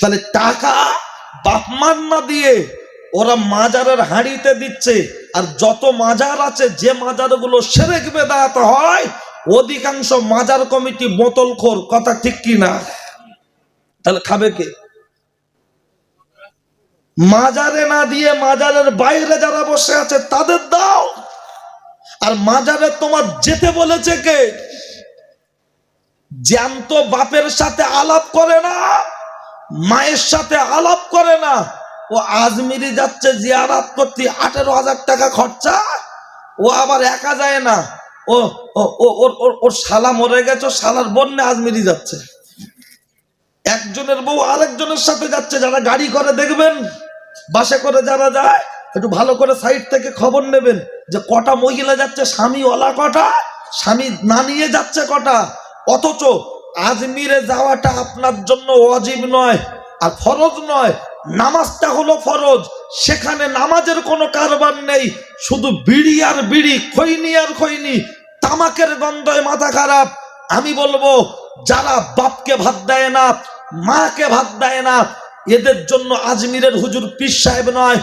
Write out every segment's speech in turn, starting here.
তাহলে টাকা বাপমার না দিয়ে ওরা মাজারের হাঁড়িতে দিচ্ছে, আর যত মাজার আছে, যে মাজারগুলো সেরেক বেদাত হয়, অধিকাংশ মাজার কমিটি বোতলখোর, কথা ঠিক কি না? তাহলে খাবে কে? মাজারে না দিয়ে মাজারের বাইরে যারা বসে আছে, তাদের দাও। আর মাজারে তোমার যেতে বলেছে কে? জ্যান্ত বাপের সাথে আলাপ করে না। মায়ের সাথে আলাপ করে না। ও আজমিরি যাচ্ছে জিয়ারাত করতে, আঠেরো হাজার টাকা খরচা। ও আবার একা যায় না। ও ওর, ওর- শালা মরে গেছে শালার বন্যে আজমিরি যাচ্ছে। একজনের বউ আরেকজনের সাথে যাচ্ছে, যারা গাড়ি করে দেখবেন, বাসে করে যারা যায়, একটু ভালো করে সাইড থেকে খবর নেবেন যে কটা মহিলা যাচ্ছে স্বামী ওলা কটা, স্বামী না নিয়ে যাচ্ছে কটা। অথচ আজমিরে যাওয়াটা আপনার জন্য অজীব নয় আর ফরজ নয়। নামাজটা হলো ফরজ। সেখানে নামাজের কোনো কারবার নেই। শুধু বিড়ি আর বিড়ি, খৈনি আর খৈনি, তামাকের গন্ধয় মাথা খারাপ। আমি বলব, যারা বাপকে ভাত দেয় না, মাকে ভাত দেয় না, এদের জন্য আজমিরের হুজুর পীর সাহেব নয়,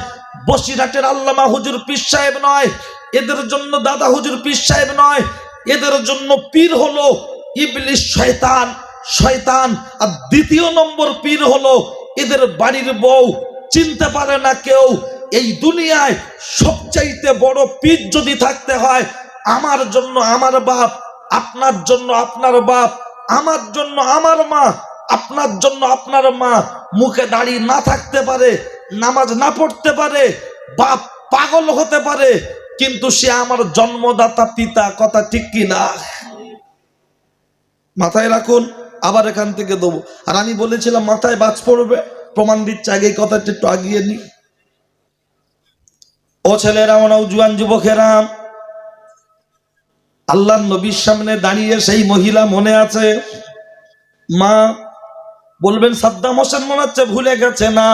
বসিরহাটের আল্লামা হুজুর পীর সাহেব নয়, এদের জন্য দাদা হুজুর পীর সাহেব নয়, এদের জন্য পীর হলো ইবলিশ শয়তান শয়তান। আর দ্বিতীয় নম্বর পীর হলো এদের বাড়ির বউ। চিনতে পারে না কেউ, এই দুনিয়ায় সবচাইতে বড় পীর যদি থাকতে হয়, আমার জন্য আমার বাপ, আপনার জন্য আপনার বাপ, আমার জন্য আমার মা, আপনার জন্য আপনার মা। মুখে দাঁড়িয়ে না থাকতে পারে, নামাজ না পড়তে পারে, বাপ পাগল হতে পারে, কিন্তু সে আমার জন্মদাতা পিতা, কথা ঠিক কি না মাথায় রাখুন, আবার এখান থেকে দেবো। আর আমি বলেছিলাম, মাথায় বাজ পড়বে, প্রমাণ দিচ্ছে আগে কথাটা একটু আগিয়ে নি। ও ছেলেরা ওনাও জুয়ান যুবকেরা আল্লাহ নবীর সামনে দাঁড়িয়ে সেই মহিলা মনে আছে? মা বলবেন, সাদ্দাম হোসেন মনে হচ্ছে ভুলে গেছে না?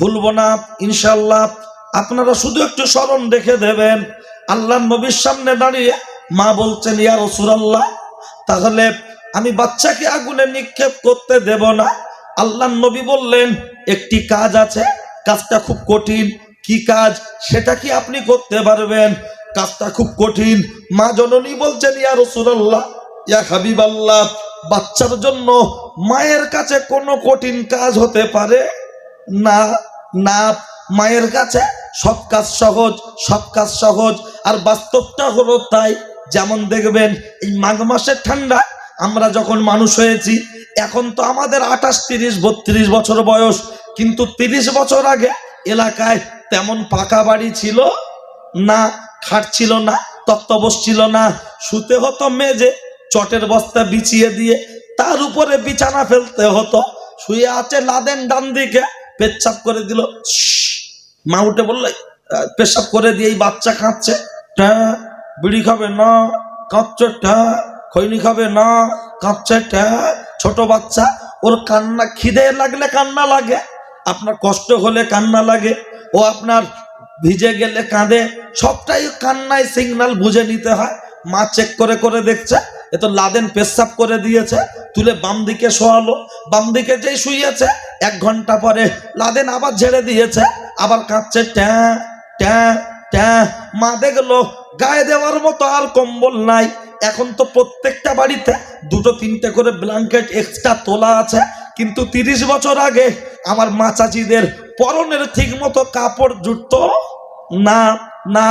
ভুলবো না ইনশাল্লাহ আপনারা শুধু একটু স্মরণ দেখে দেবেন। আল্লাহ নবীর সামনে দাঁড়িয়ে মা বলছেন, ইয়া রসুলাল্লাহ তাহলে আমি বাচ্চাকে আগুনে নিক্ষেপ করতে দেব না। আল্লাহ নবী বললেন, একটি কাজ আছে, কাজটা খুব কঠিন। কি কাজ? সেটা কি আপনি করতে পারবেন? কাজটা খুব কঠিন। মা জননী বলছেন, ইয়া রসুলাল্লাহ, ইয়া হাবিব আল্লাহ বাচ্চার জন্য মায়ের কাছে কোনো কঠিন কাজ হতে পারে? না না, মায়ের কাছে সব কাজ সহজ, সব কাজ সহজ। আর বাস্তবটা হলো তাই যেমন দেখবেন, এই মাঘ মাসের ঠান্ডা আমরা যখন মানুষ হয়েছি, এখন তো আমাদের আঠাশ, তিরিশ, বত্রিশ বছর বয়স, কিন্তু তিরিশ বছর আগে এলাকায় তেমন পাকা বাড়ি ছিল না, খাট ছিল না তত্ত্ববস ছিল না, শুতে হতো মেজে চটের বস্তা বিছিয়ে দিয়ে, তার উপরে বিছানা ফেলতে হতো, শুয়ে আছে লাদেন ডান দিকে, পেচ্ছাপ করে দিল মা উঠে বললে পেশাব করে দিয়ে এই বাচ্চা কাঁদছে। বিড়ি খাবে না কাঁদছে ট্যা খৈনি খাবে না কাঁদছে ট্যা ছোট বাচ্চা, ওর কান্না খিদে লাগলে কান্না লাগে, আপনার কষ্ট হলে কান্না লাগে, ও আপনার ভিজে গেলে কাঁদে, সবটাই কান্নায় সিগনাল বুঝে নিতে হয়, মা চেক করে করে দেখছে, এ তো লাদেন পেশাব করে দিয়েছে, তুলে বাম দিকে শোয়ালো, বাম দিকে যেই শুয়েছে, এক ঘণ্টা পরে লাদেন আবার ঝেড়ে দিয়েছে, আবার কাঁদছে, ট্যাঁ ট্যাঁ ট্যাঁ, মা দেখল গায়ে দেওয়ার মতো আর কম্বল নাই। এখন তো প্রত্যেকটা বাড়িতে দুটো তিনটে করে ব্ল্যাঙ্কেট এক্সট্রা তোলা আছে। কিন্তু তিরিশ বছর আগে আমার মা চাচিদের পরনের ঠিক মতো কাপড় জুটতো না না।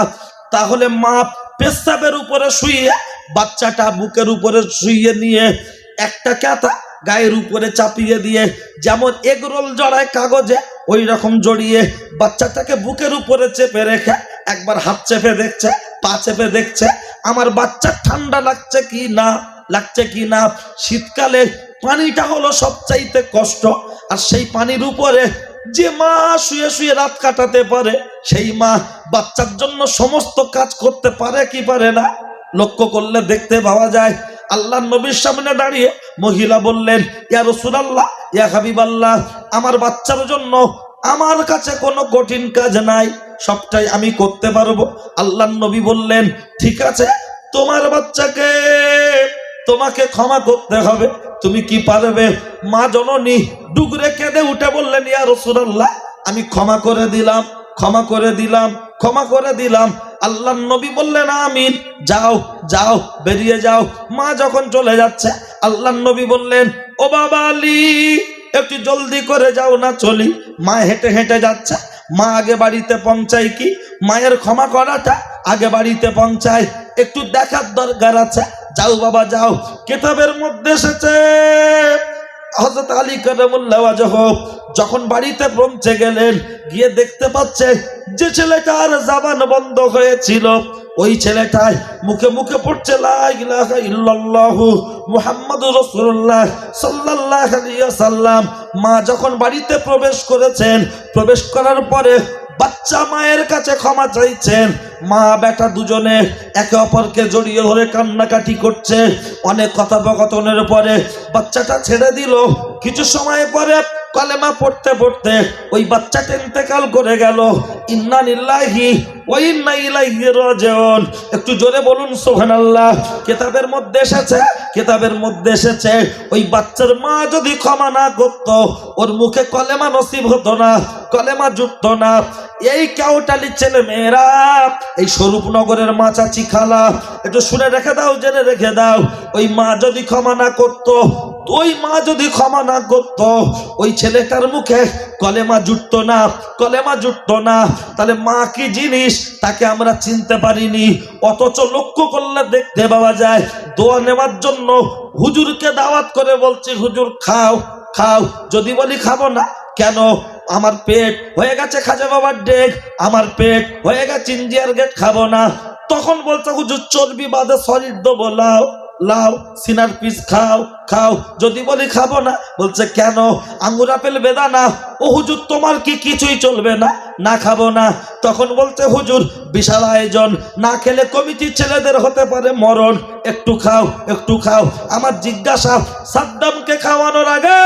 তাহলে মা পেশাবের উপরে শুয়ে বাচ্চাটা বুকের উপরে শুয়ে নিয়ে একটা ক্যাতা গায়ের উপরে চাপিয়ে দিয়ে, যেমন এগরোল জড়ায় কাগজে ওই রকম জড়িয়ে বাচ্চাটাকে বুকের উপরে চেপে রেখে একবার হাত চেপে দেখছে, পা চেপে দেখছে, আমার বাচ্চার ঠান্ডা লাগছে কি না? লাগছে কি না? শীতকালে পানিটা হলো সবচাইতে কষ্ট, আর সেই পানির উপরে যে মা শুয়ে শুয়ে রাত কাটাতে পারে, সেই মা বাচ্চার জন্য সমস্ত কাজ করতে পারে কি পারে না? লক্ষ্য করলে দেখতে পাওয়া যায় আল্লাহ নবীর সামনে দাঁড়িয়ে মহিলা বললেন, ইয়া রসুল আল্লাহ ইয়া হাবিব আল্লাহ আমার বাচ্চার জন্য আমার কাছে কোনো কঠিন কাজ নাই, সবটাই আমি করতে পারব। আল্লাহ নবী বললেন, ঠিক আছে, তোমার বাচ্চাকে তোমাকে ক্ষমা করতে হবে, তুমি কি পারবে? মা জননী ডুগরে কেঁদে উঠে বললেন, ইয়া রসুল আল্লাহ আমি ক্ষমা করে দিলাম, ক্ষমা করে দিলাম, ক্ষমা করে দিলাম। আল্লাহ নবী বললেন, আমিন, যাও যাও, বেরিয়ে যাও। মা যখন চলে যাচ্ছে আল্লাহ নবী বললেন, ও বাবা আলী, একটু জলদি করে যাও না চলি। মা হেঁটে হেঁটে যাচ্ছে। মা আগে বাড়িতে পৌঁছায় কি? মায়ের ক্ষমা করাটা আগে বাড়িতে পৌঁছায়। একটু দেখার দরকার আছে। যাও বাবা, যাও। কেতাবের মধ্যে এসেছে হজরত আলী কারামুল্লাহ যখন বাড়িতে পৌঁছে গেলেন, গিয়ে দেখতে পাচ্ছে যে ছেলেটার জাবান বন্ধ হয়েছিল। ওই ছেলেটাই মুখে মুখে পড়ছে আলাইহি ওয়াসাল্লাম। মা যখন বাড়িতে প্রবেশ করেছেন, প্রবেশ করার পরে বাচ্চা মায়ের কাছে ক্ষমা চাইছেন। মা বেটা দুজনে একে অপরকে জড়িয়ে ধরে কান্নাকাটি করছে। অনেক কথোপকথনের পরে বাচ্চাটা ছেড়ে দিল। কিছু সময় পরে কলেমা পড়তে পড়তে ওই বাচ্চাটা ইন্তেকাল করে গেল। ইন্না একটু জোরে বলুন সোহান আল্লাহ কেতাবের মধ্যে এসেছে, কেতাবের মধ্যে এসেছে, ওই বাচ্চার মা যদি ক্ষমা না করত, ওর মুখে কলেমা নসিব হতো না, কলেমা জুটতো না। এই কাউটালি ছেলে মেয়েরা, এই স্বরূপনগরের মা চাচি খালা, একটু শুনে রেখে দাও, জেনে রেখে দাও। ওই মা যদি ক্ষমা না করতো ওই মা যদি ক্ষমা না করতো, ওই ছেলেটার মুখে কলেমা জুটতো না, কলেমা জুটতো না। তাহলে মা কি জিনিস? তাকে আমরা চিনতে পারিনি। অথচ লক্ষ্য করলে দেখতে পাওয়া যায়, দোয়া নেওয়ার জন্য হুজুরকে দাওয়াত করে বলছি, হুজুর, খাও খাও। যদি বলি খাব না, কেন? আমার পেট হয়ে গেছে খাজা বাবার ডেক আমার পেট হয়ে গেছে ইন্ডিয়ার গেট, খাব না। তখন বলছে, হুজুর, চর্বি বাদে শরীর দেবো, লাও। লাও, সিনার পিস খাও খাও। যদি বলি খাব না, বলছে, কেন? আঙ্গুর, আপেল বেদানা ও হুজুর, তোমার কি কিছুই চলবে না? না খাব না। তখন বলছে, হুজুর, বিশাল আয়োজন। না খেলে কমিটির ছেলেদের হতে পারে মরণ। একটু খাও একটু খাও। আমার জিজ্ঞাসা, সাদ্দামকে খাওয়ানোর আগে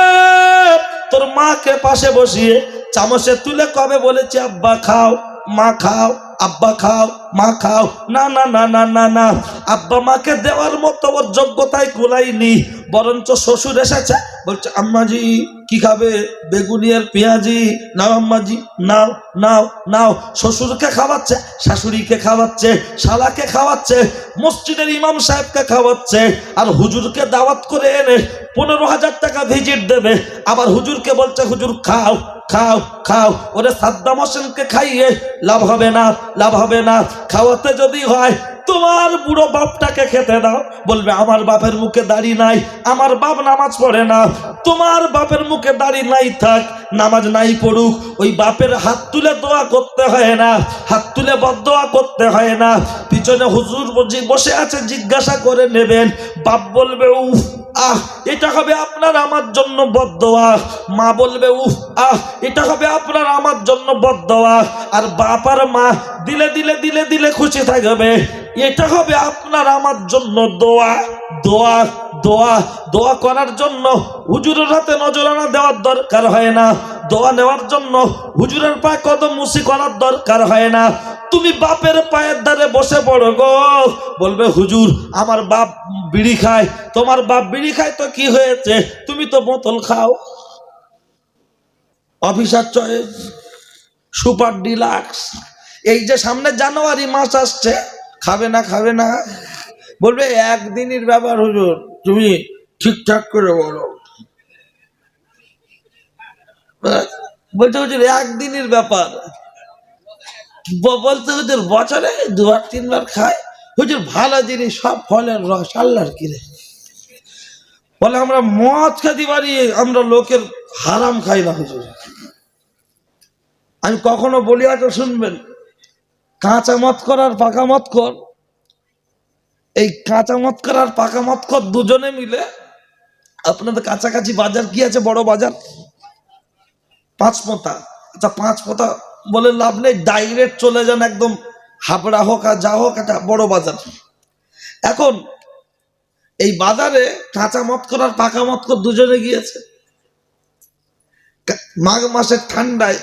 তোর মাকে পাশে বসিয়ে চামচে তুলে কবে বলেছে, আব্বা, খাও। মা খাও, আব্বা খাও, মা খাও। না না না না না না। আব্বা মাকে দেওয়ার মতো ওর যোগ্যতায় কুলাইনি। বরঞ্চ শ্বশুর এসেছে, বলছে, আম্মাজি, কি খাবে? বেগুনি আর পেঁয়াজি। নাও, আম্মাজি, নাও নাও নাও। শ্বশুরকে খাওয়াচ্ছে, শাশুড়িকে খাওয়াচ্ছে, শালাকে খাওয়াচ্ছে, মসজিদের ইমাম সাহেবকে খাওয়াচ্ছে, আর হুজুরকে দাওয়াত করে এনে পনেরো হাজার টাকা ভিজিট দেবে। আবার হুজুরকে বলছে, হুজুর, খাও। খাও খাও। ওরে সাদ্দাম হোসেনকে খাইয়ে লাভ হবে না, লাভ হবে না। খাওয়াতে যদি হয়, তোমার বুড়ো বাপটাকে খেতে দাও। বলবে, আমার বাপের মুখে দাড়ি নাই, আমার বাপ নামাজ পড়ে না। তোমার বাপের মুখে দাড়ি নাই থাক, নামাজ নাই পড়ুক। ওই বাপের হাত তুলে দোয়া করতে হয় না, হাত তুলে বদোয়া করতে হয় না। পিছনে হুজুর বসে- বসে আছে, জিজ্ঞাসা করে নেবেন। বাপ বলবে, উফ আহ, এটা হবে আপনার আমার জন্য বদোয়া মা বলবে উহ আহ, এটা হবে আপনার আমার জন্য বদোয়া আর বাপার মা দিলে দিলে দিলে দিলে খুশি থাকবে। এটা হবে আপনার আমার জন্য দোয়া। দোয়া দোয়া দোয়া করার জন্য হুজুরের হাতে নজরানা দেওয়ার দরকার হয় না। দোয়া নেওয়ার জন্য হুজুরের পায়ে কদম মুসি করার দরকার হয় না। তুমি বাপের পায়ের ধারে বসে পড়ো গো। বলবে, হুজুর, আমার বাপ বিড়ি খায়। তোমার বাপ বিড়ি খায় তো কি হয়েছে? তুমি তো বোতল খাও। Officer Choice super deluxe. এই যে সামনে জানুয়ারি মাস আসছে, খাবে না খাবে না। বলবে, একদিনের ব্যাপার হুজুর। তুমি ঠিকঠাক করে বলো। বলছে হুজুর একদিনের ব্যাপার। বলতে হুজুর বছরে দুবার, তিনবার খায়। হুজুর, ভালো জিনিস, সব ফলের রস, আল্লাহর কিরে। বলে, আমরা মদ খেতে পারি, আমরা লোকের হারাম খাই না, হুজুর। আমি কখনো বলি আছো শুনবেন। কাঁচা মত কর আর পাকা মত কর। এই কাঁচা মত কর আর পাকা মত কর দুজনে মিলে আপনাদের কাছাকাছি বাজার কি আছে, বড় বাজার? পাঁচ পোতা। আচ্ছা পাঁচ পোতা বলে লাভ নেই ডাইরেক্ট চলে যান একদম হাবড়া হোক আর যা হোক, একটা বড় বাজার। এখন এই বাজারে কাঁচা মত করার পাকা মত কর দুজনে গিয়েছে। মাঘ মাসের ঠান্ডায়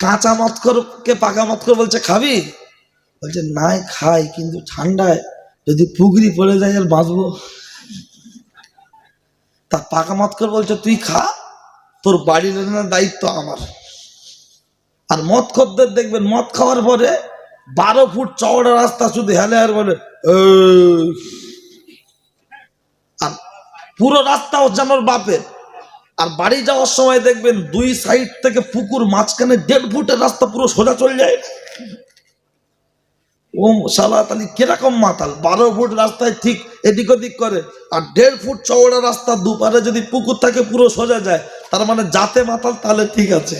কাঁচা মত মতকরকে পাকা মতকর বলছে, খাবি? বলছে, নাই, খাই, কিন্তু ঠান্ডায় যদি পুকুরি পড়ে যায় আর বাঁচবো। তা পাকা মত করে বলছে, তুই খা। তোর বাড়ির এনে দায়িত্ব আমার। আর মদ খদ্দের দেখবেন, মদ খাওয়ার পরে বারো ফুট চওড়া রাস্তা শুধু হেলে আর বলে আর পুরো রাস্তা হচ্ছে আমার বাপের। আর বাড়ি যাওয়ার সময় দেখবেন দুই সাইড থেকে পুকুর মাঝখানে দেড় ফুটের রাস্তা পুরো সোজা চলে যায়। ও সালা তালি কীরকম মাতাল? বারো ফুট রাস্তায় ঠিক এদিক ওদিক করে। আর দেড় ফুট চওড়া রাস্তা দুপারে যদি পুকুর থাকে, পুরো সোজা যায়। তার মানে যাতে মাতাল, তাহলে ঠিক আছে।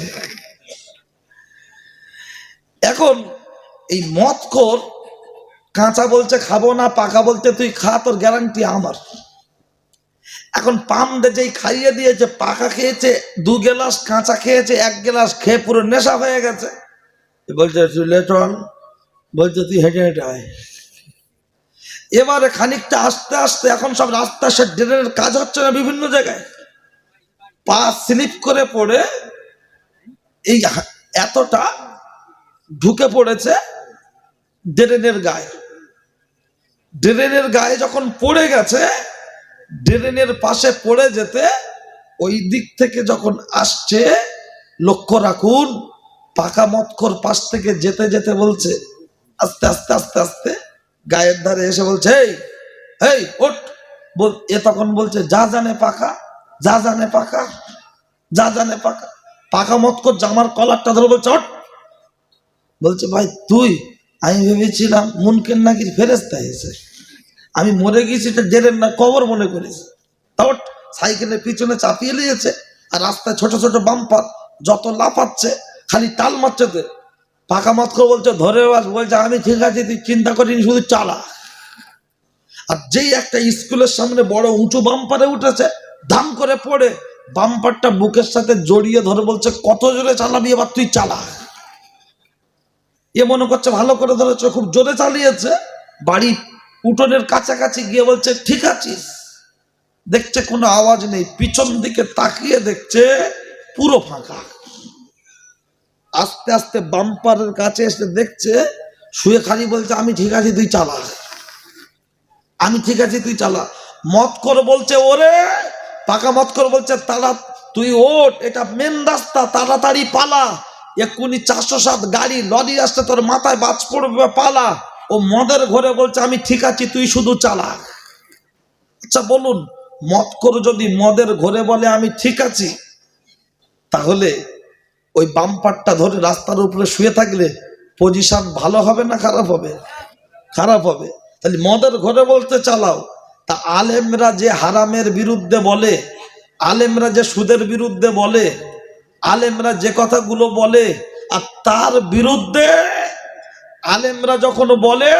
এখন এই মদ কর কাঁচা বলছে, খাব না, পাকা বলতে তুই খা, তোর গ্যারান্টি আমার। এখন পাম দে যেই খাইয়ে দিয়েছে, পাকা খেয়েছে, দু গেলাস কাঁচা খেয়েছে, এক গেলাস খেয়ে পুরো নেশা হয়ে গেছে। বলছে, তুই লেটন বলছে, তুই হেঁটে হেঁটে আয়। এবারে খানিকটা আস্তে আস্তে এখন সব রাস্তা সে ড্রেনের কাজ হচ্ছে না বিভিন্ন জায়গায়। পা স্লিপ করে পড়ে এই এতটা ঢুকে পড়েছে ড্রেনের গায়ে। ড্রেনের গায়ে যখন পড়ে গেছে, ড্রেনের পাশে পড়ে যেতে ওই দিক থেকে যখন আসছে, লক্ষ্য রাখুন, পাকা মতখর পাশ থেকে যেতে যেতে বলছে, আস্তে আস্তে আস্তে আস্তে, গায়ের ধারে এসে বলছে এই, ওঠ। বল এ তখন বলছে, যা জানে পাকা যা জানে পাকা, যা জানে পাকা। পাকা মতকর জামার কলারটা ধরে বলছে ওঠ বলছে, ভাই, তুই, আমি ভেবেছিলাম মুনকেন নাকি ফেরেস্তা এসে আমি মরে গেছি, এটা জেরেন না, কবর মনে করিস। তাও সাইকেলের পিছনে চাপিয়ে নিয়েছে আর রাস্তায় ছোট ছোট বাম্পার যত লাফাচ্ছে, খালি টাল মারছে তো পাকা মত করে বলছে ধরে বাস বলছে, আমি ঠিক আছে, তুই চিন্তা করিনি শুধু চালা আর যেই একটা স্কুলের সামনে বড় উঁচু বাম্পারে উঠেছে ধাম করে পড়ে, বাম্পারটা বুকের সাথে জড়িয়ে ধরে বলছে, কত জোরে চালাবি এবার তুই চালা। এ মনে করছে, ভালো করে ধরেছে, খুব জোরে চালিয়েছে। বাড়ি উঠোনের কাছাকাছি গিয়ে বলছে, ঠিক আছিস? দেখছে কোনো আওয়াজ নেই, পিছন দিকে তাকিয়ে দেখছে পুরো ফাঁকা। আস্তে আস্তে বাম্পারের কাছে এসে দেখছে, শুয়ে খালি বলছে, আমি ঠিক আছি, তুই চালা। আমি ঠিক আছি, তুই চালা। মত করে বলছে, ওরে পাকা মত কর বলছে তারা তুই ওঠ, এটা মেন রাস্তা, তাড়াতাড়ি পালা। এক্ষুনি চারশো সাত গাড়ি, লরি আসতে তোর মাথায় বাজ পড়বে, পালা। ও মদের ঘরে বলছে, আমি ঠিক আছি, তুই শুধু চালা আচ্ছা বলুন, মদ করে যদি মদের ঘরে বলে, আমি ঠিক আছি, তাহলে ওই বাম্পারটা ধরে রাস্তার উপরে শুয়ে থাকলে পজিশন ভালো হবে না খারাপ হবে? খারাপ হবে। তাহলে মদের ঘরে বলতে চালাও। তা আলেমরা যে হারামের বিরুদ্ধে বলে, আলেমরা যে সুদের বিরুদ্ধে বলে, আলেমরা যে কথাগুলো বলে, আর তার বিরুদ্ধে আলেমরা যখন বলে,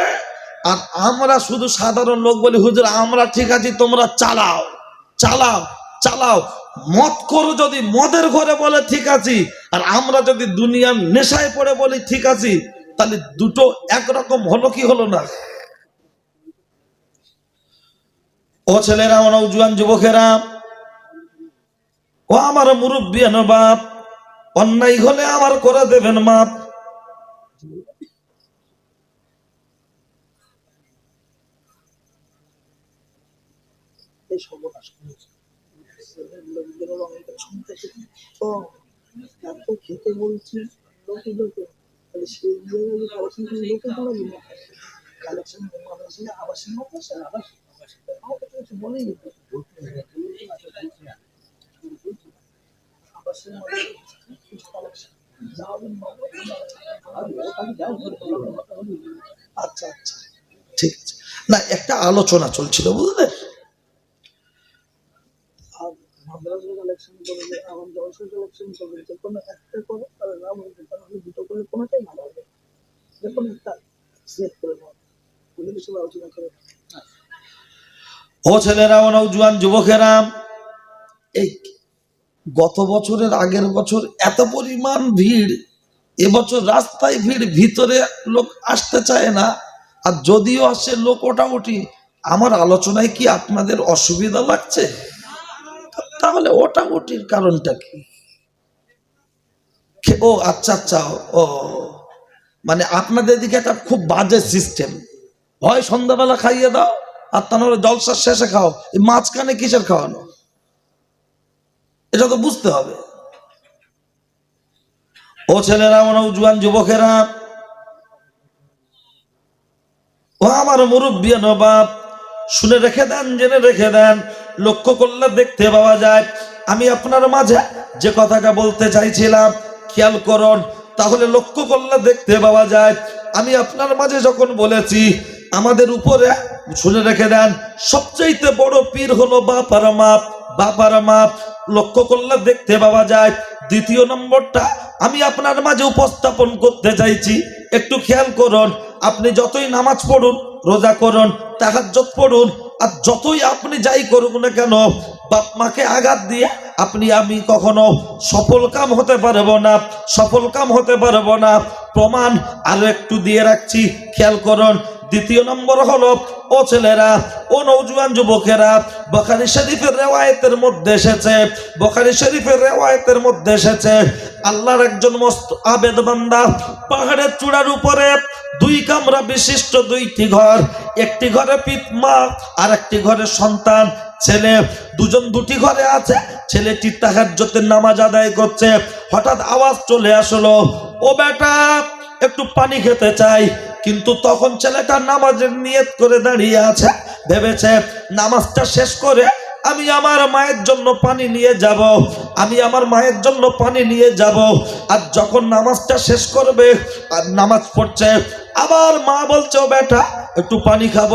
আর আমরা শুধু সাধারণ লোক বলি, হুজুর, আমরা ঠিক আছি, তোমরা চালাও চালাও চালাও। মদ করো যদি মদের ঘরে বলে, ঠিক আছি। আর আমরা যদি দুনিয়ার নেশায় পড়ে বলি, ঠিক আছি, তাহলে দুটো একরকম হলো কি হলো না? ও ছেলেরা, ও নৌজুয়ান যুবকেরা, ও আমার মুরব্বী বাপ, অন্যায় হলে আমার করে দেবেন মাপ। খেতে বলছি আচ্ছা আচ্ছা ঠিক আছে। না একটা আলোচনা চলছিল যে কোনো একটা আলোচনা করে। ও ছেলেরা, ও নৌজুয়ান যুবকেরা, এই গত বছরের আগের বছর এত পরিমাণ ভিড়, এবছর রাস্তায় ভিড়, ভিতরে লোক আসতে চায় না। আর যদিও আসে লোক ওটাউটি, আমার আলোচনায় কি আপনাদের অসুবিধা লাগছে? তাহলে ওটাউটির কারণটা কি? ও আচ্ছা আচ্ছা ও মানে আপনাদের দিকে একটা খুব বাজে সিস্টেম হয় সন্ধ্যাবেলা খাইয়ে দাও আর তা নাহলে জলসার শেষে খাও, এই মাঝখানে কিসের খাওয়ানো? এটা তো বুঝতে হবে। ও ছেলেরা আমার জুয়ান যুবকেরা, ও আমার মুরব্বী নবাব, শুনে রেখে দেন, জেনে রেখে দেন, লক্ষ্য করলে দেখতে পাওয়া যায়, আমি আপনার মাঝে যে কথাটা বলতে চাইছিলাম, খেয়াল করুন, তাহলে লক্ষ্য করলে দেখতে পাওয়া যায়, আমি আপনার মাঝে যখন বলেছি আমাদের উপরে শুনে রেখে দেন, সবচাইতে বড় পীর হলো বাপার মাপ। বাপার মাপ লক্ষ্য করলে দেখতে পাওয়া যায়, দ্বিতীয় নম্বরটা আমি আপনার মাঝে উপস্থাপন করতে চাইছি। একটু খেয়াল করুন, আপনি যতই নামাজ পড়ুন, রোজা করুন তাহাজ্জত পড়ুন, আর যতই আপনি যাই করুন না কেন, বাপ মাকে আঘাত দিয়ে আপনি, আমি কখনো সফল কাম হতে পারব না, সফল কাম হতে পারব না। প্রমাণ আরও একটু দিয়ে রাখছি, খেয়াল করুন দ্বিতীয় নম্বর হলো, ও ছেলেরা, ও নৌজওয়ান যুবকেরা, বখারি শরীফের রেওয়ায়তের মধ্যে এসেছে, বখারি শরীফের রেওয়ায়তের মধ্যে এসেছে। আল্লাহর একজন মস্ত আবেদ বান্দা, পাহাড়ের চূড়ার উপরে দুই কামরা বিশিষ্ট দুইটি ঘর, একটি ঘরে পিত মা আর একটি ঘরে সন্তান, ছেলে। দুজন দুটি ঘরে আছে, ছেলেটি তাহাজ্জতের নামাজ আদায় করছে। হঠাৎ আওয়াজ চলে আসলো, ও বেটা, একটু পানি খেতে চাই। কিন্তু তখন ছেলেটা নামাজের নিয়ত করে দাঁড়িয়ে আছে, ভেবেছে, নামাজটা শেষ করে আমি আমার মায়ের জন্য পানি নিয়ে যাব, আমি আমার মায়ের জন্য পানি নিয়ে যাব। আর যখন নামাজটা শেষ করবে, আর নামাজ পড়ছে, আবার মা বলছে, ও বেটা, একটু পানি খাব।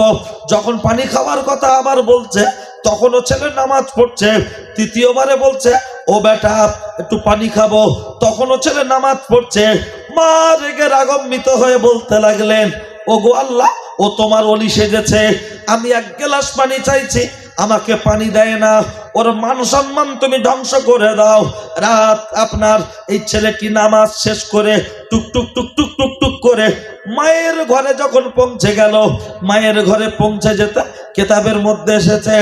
যখন পানি খাওয়ার কথা আবার বলছে, তখনও ছেলে নামাজ পড়ছে, তৃতীয়বারে বলছে, ও বেটা, একটু পানি খাব। তখনও ছেলে নামাজ পড়ছে মা রেগে রাগম্বিত হয়ে বলতে লাগলেন ও গো আল্লাহ, ও তোমার অলি সেজেছে। আমি এক গ্লাস পানি চাইছি, আমাকে পানি দেয় না। ওর মান সম্মান তুমি ধ্বংস করে দাও। রাত আপনার এই ছেলেটি নামাজ শেষ করে টুক টুক টুক টুক টুক টুক করে মায়ের ঘরে যখন পৌঁছে গেল, মায়ের ঘরে পৌঁছে যেতে কেতাবের মধ্যে এসেছে,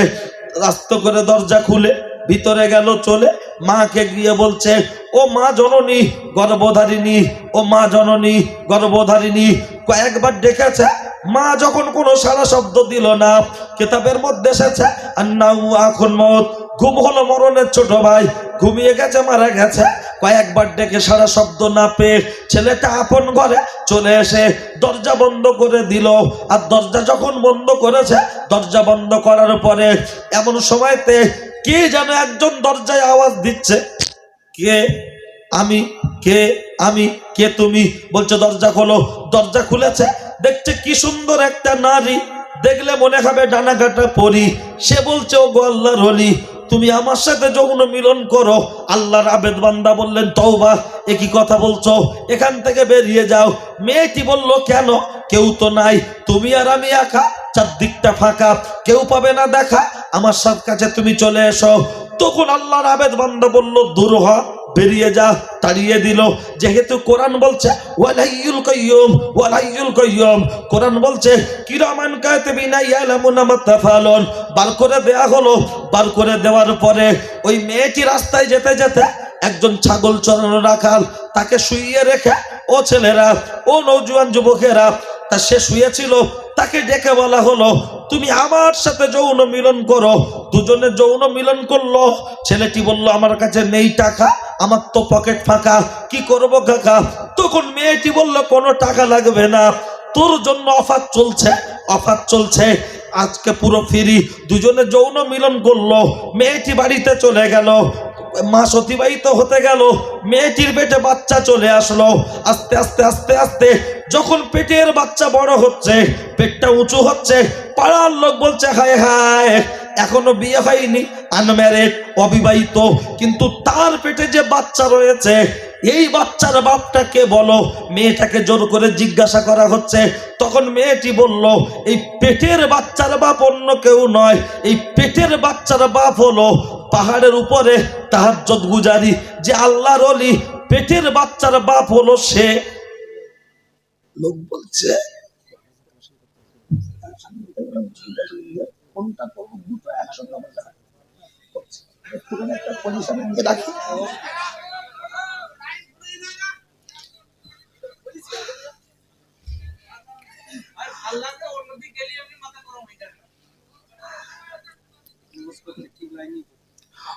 রাস্ত করে দরজা খুলে ভিতরে গেল, চলে মাকে গিয়ে বলছে ও মা জননী, গর্ভধারিণী, ও মা জননী, গর্ভধারিণী, কয়েকবার ডেকেছে। মা যখন কোনো সারা শব্দ দিল না, কেতাবের মধ্যে এসেছে আর আন্নাউ এখন মত ঘুম হলো মরণের ছোট ভাই, ঘুমিয়ে গেছে, মারা গেছে। কয়েকবার ডেকে সারা শব্দ না পেয়ে ছেলেটা আপন ঘরে চলে এসে দরজা বন্ধ করে দিল। আর দরজা যখন বন্ধ করেছে, দরজা বন্ধ করার পরে এমন সময়তে কে যেন একজন দরজায় আওয়াজ দিচ্ছে। কে আমি? কে আমি? কে তুমি? বলছে, দরজা খোলো। দরজা খুলেছে। দেখছে কি সুন্দর একটা নারী। দেখলে মনে হবে ডানা কাটা পরি। সে বলছে ও আল্লাহর হলি তুমি আমার সাথে যৌন মিলন করো। আল্লাহর আবেদ বান্দা বললেন, তওবা এ কি কথা বলছো। এখান থেকে বেরিয়ে যাও। মেয়েটি বলল, কেন? কেউ তো নাই। তুমি আর আমি একা। চারদিকটা ফাঁকা। কেউ পাবে না দেখা। আমার সাথ কাছে তুমি চলে এসো। তখন আল্লাহর আবেদ বান্দা বলল, দূর হ, বেরিয়ে যা, তাড়িয়ে দিল। যেহেতু কোরআন বলছে, ওয়ালাইয়ুল কাইয়ুম ওয়ালাইয়ুল কাইয়ুম। কোরআন বলছে, কিরামান কাতিবিনা ইয়ালামুনা মা তাফালুন বার করে দেয়া হলো। বার করে দেওয়ার পরে ওই মেয়েটি রাস্তায় যেতে যেতে একজন ছাগল চড়ানো রাখাল, তাকে শুইয়ে রেখে, ও ছেলেরা, ও নৌজওয়ান যুবকেরা। তা সে শুয়েছিল তাকে ডেকে বলা হলো, তুমি আমার সাথে যৌন মিলন করো। দুজনে যৌন মিলন করল। ছেলেটি বলল, আমার কাছে নেই টাকা, আমার তো পকেট ফাঁকা, কি করব কাকা? তখন মেয়েটি বলল, কোনো টাকা লাগবে না, তোর জন্য অফার চলছে অফার চলছে, আজকে পুরো ফিরি। দুজনে যৌন মিলন করল। মেয়েটি বাড়িতে চলে গেল মাস অতিবাহিত হতে গেল, মেয়েটির পেটে বাচ্চা চলে আসলো। আস্তে আস্তে আস্তে আস্তে যখন পেটের বাচ্চা বড় হচ্ছে, পেটটা উঁচু হচ্ছে, পাড়ার লোক বলছে, হায় হায়, এখনও বিয়ে হয়নি আনম্যারেড অবিবাহিত। কিন্তু তার পেটে যে বাচ্চা রয়েছে, এই বাচ্চার বাপটাকে বলো, মেয়েটাকে জোর করে জিজ্ঞাসা করা হচ্ছে। তখন মেয়েটি বলল, এই পেটের বাচ্চার বাপ অন্য কেউ নয়, এই পেটের বাচ্চার বাপ হলো পাহাড়ের উপরে তাহাজ্জত গুজারি। যে আল্লাহর অলি পেটের বাচ্চার বাপ হলো সে। লোক বলছে কোনটা করব? দুটো একসঙ্গে আমার একটা পজিশন রাখি।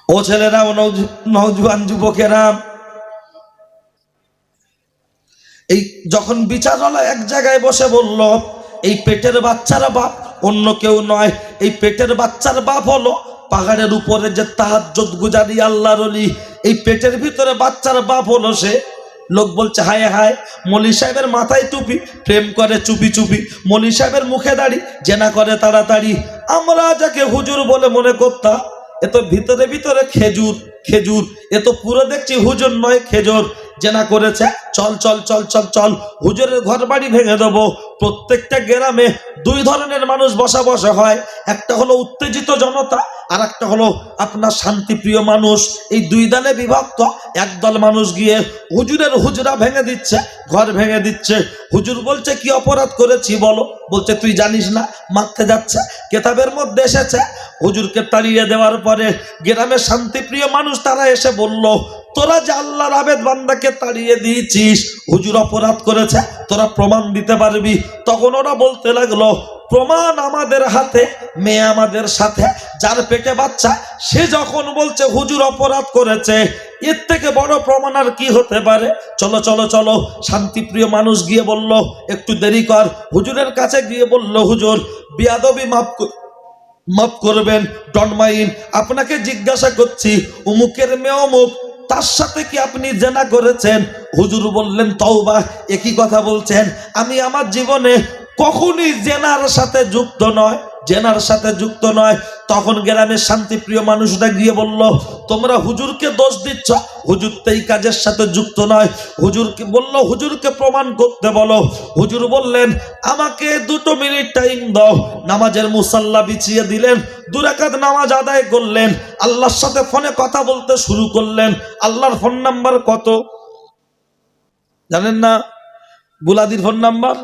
ও ছেলেরা ও নৌজ- নৌজওয়ান যুবকেরা এই যখন বিচারওয়ালা এক জায়গায় বসে বলল, এই পেটের বাচ্চার বাপ অন্য কেউ নয়। এই পেটের বাচ্চার বাপ হলো পাহাড়ের উপরে যে তাহাজ্জুদ গুজারি আল্লাহর অলি এই পেটের ভিতরে বাচ্চার বাপ হলো সে। লোক বলছে, হায় হায়, মলি সাহেবের মাথায় টুপি, প্রেম করে চুপি চুপি। মলি সাহেবের মুখে দাড়ি, জেনা করে তাড়াতাড়ি। আমরা যাকে হুজুর বলে মনে করতাম এ তো ভিতরে ভিতরে খেজুর খেজুর। এ তো পুরো দেখছি হুজুর নয়, খেজুর। জেনা করেছে চল চল চল চল চল, হুজুরের ঘর বাড়ি ভেঙে দেবো। প্রত্যেকটা গ্রামে দুই ধরনের মানুষ বসা বসা হয়। একটা হলো উত্তেজিত জনতা আর একটা হলো আপনার শান্তিপ্রিয় মানুষ। এই দুই দলে বিভক্ত একদল মানুষ গিয়ে হুজুরের হুজরা ভেঙে দিচ্ছে, ঘর ভেঙে দিচ্ছে। হুজুর বলছে, কি অপরাধ করেছি বলো? বলছে, তুই জানিস না, মারতে যাচ্ছে, কেতাবের মধ্যে এসেছে। হুজুরকে তাড়িয়ে দেওয়ার পরে গ্রামের শান্তিপ্রিয় মানুষ তারা এসে বলল, তোরা যে আল্লাহর আবেদ বান্দাকে তাড়িয়ে দিয়েছিস হুজুর অপরাধ করেছে, তোরা প্রমাণ দিতে পারবি। তখন ওরা বলতে লাগল, প্রমাণ আমাদের হাতে, মেয়ে আমাদের সাথে, যার পেটে বাচ্চা, সে যখন বলছে হুজুর অপরাধ করেছে, এর থেকে বড় প্রমাণ আর কি হতে পারে? চলো চলো চলো, শান্তিপ্রিয় মানুষ গিয়ে বলল, একটু দেরি কর। হুজুরের কাছে গিয়ে বলল, হুজুর, বিয়াদবি কর- মাফ করবেন ডন মাইন আপনাকে জিজ্ঞাসা করছি, উমুকের মেয়ে অমুক তার সাথে কি আপনি জেনা করেছেন? হুজুর বললেন, তওবা, একই কথা বলছেন। আমি আমার জীবনে কখনই জেনার সাথে যুক্ত নয়। জেনার সাথে যুক্ত নয়। তখন গ্রামের শান্তিপ্রিয় মানুষটা গিয়ে বলল, তোমরা হুজুরকে দোষ দিচ্ছ। হুজুর তো এই কাজের সাথে যুক্ত নয়। হুজুরকে বলল, হুজুরকে প্রমাণ করতে বলো। হুজুর বললেন, আমাকে দুটো মিনিট টাইম দাও। নামাজের মুসাল্লা বিছিয়ে দিলেন, দুরাকাত নামাজ আদায় করলেন, আল্লাহর সাথে ফোনে কথা বলতে শুরু করলেন। আল্লাহর ফোন নাম্বার কত? জানেন না? বুলাদির ফোন নাম্বার?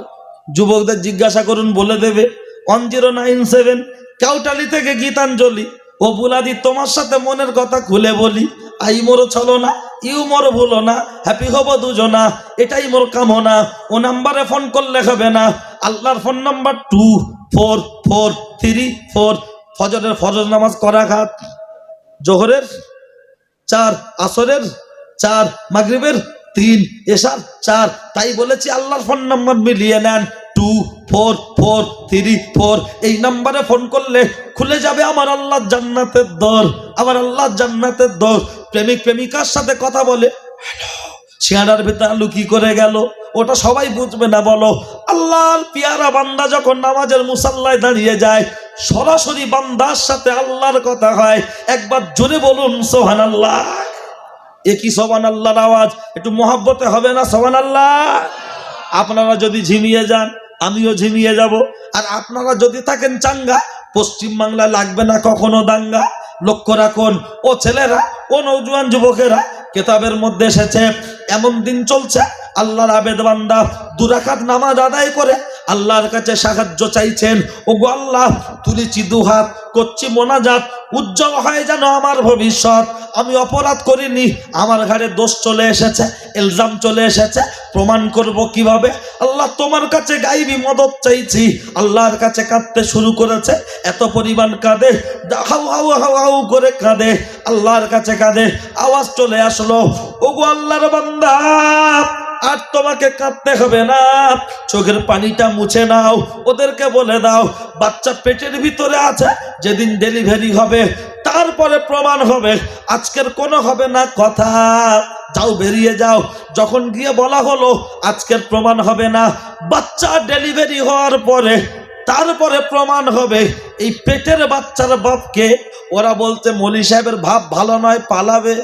যুবকদের জিজ্ঞাসা করুন, বলে দেবে। ওয়ান জিরো নাইন সেভেন কাউটালি থেকে গীতাঞ্জলি। ও বুলাদি, তোমার সাথে মনের কথা খুলে বলি। আই মোর চলো না, ইউ মোর ভুলো না, হ্যাপি হব দুজনা, এটাই মোর কামনা। ও নাম্বারে ফোন করলে হবে না। আল্লাহর phone number two four four three four ফজরের ফজর নামাজ করা খাত জোহরের চার, আসরের চার, মাগরিবের তিন এসার চার। তাই বলেছি আল্লাহর ফোন নাম্বার মিলিয়ে নেন। Two four four three four এই নাম্বারে ফোন করলে খুলে যাবে আমার আল্লাহ জান্নাতের দর, আমার আল্লাহ জান্নাতের দর। প্রেমিক প্রেমিকার সাথে কথা বলে সিয়ানার ভেতর আলু কি করে গেল? ওটা সবাই বুঝবে না, বলো। আল্লাহর পিয়ারা বান্দা যখন নামাজের মুসাল্লায় দাঁড়িয়ে যায়, সরাসরি বান্দার সাথে আল্লাহর কথা হয়। একবার জোরে বলুন সোহান আল্লাহ এ কি সোহান আল্লাহর আওয়াজ? একটু মহাব্বতে হবে না সোহান আল্লাহ আপনারা যদি ঝিমিয়ে যান আমিও ঝিমিয়ে যাব। আর আপনারা যদি থাকেন চাঙ্গা, পশ্চিম বাংলা লাগবে না কখনো দাঙ্গা। লক্ষ্য রাখুন, ও ছেলেরা, ও নৌজওয়ান যুবকেরা, কেতাবের মধ্যে এসেছে, এমন দিন চলছে, আল্লাহর আবেদ বান্দা দুরাকাত নামাজ আদায় করে আল্লাহর কাছে সাহায্য চাইছেন ও গো আল্লাহ, তুলেছি দুহাত করছি মোনাজাত, উজ্জ্বল হয় যেন আমার ভবিষ্যৎ। আমি অপরাধ করিনি, আমার ঘাড়ে দোষ চলে এসেছে এলজাম চলে এসেছে, প্রমাণ করব কীভাবে? আল্লাহ তোমার কাছে গাইবি মদত চাইছি, আল্লাহর কাছে কাঁদতে শুরু করেছে, এত পরিমাণ কাঁদে, হাউ হাউ হাউ হাউ করে কাঁদে, আল্লাহর কাছে কাঁদে, আওয়াজ চলে আসলো ও ওগো আল্লাহর বান্দা। আর তোমাকে কাঁদতে হবে না। চোখের পানিটা মুছে নাও, ওদেরকে বলে দাও, বাচ্চা পেটের ভিতরে আছে, যেদিন ডেলিভারি হবে, তারপরে প্রমাণ হবে, আজকের কোনো হবে না কথা। যাও বেরিয়ে যাও, যখন গিয়ে বলা হলো, আজকের প্রমাণ হবে না। বাচ্চা ডেলিভারি হওয়ার পরে, তারপরে প্রমাণ হবে, এই পেটের বাচ্চার বাপকে, ওরা বলতে মলি সাহেবের ভাব ভালো নয়, পালাবে।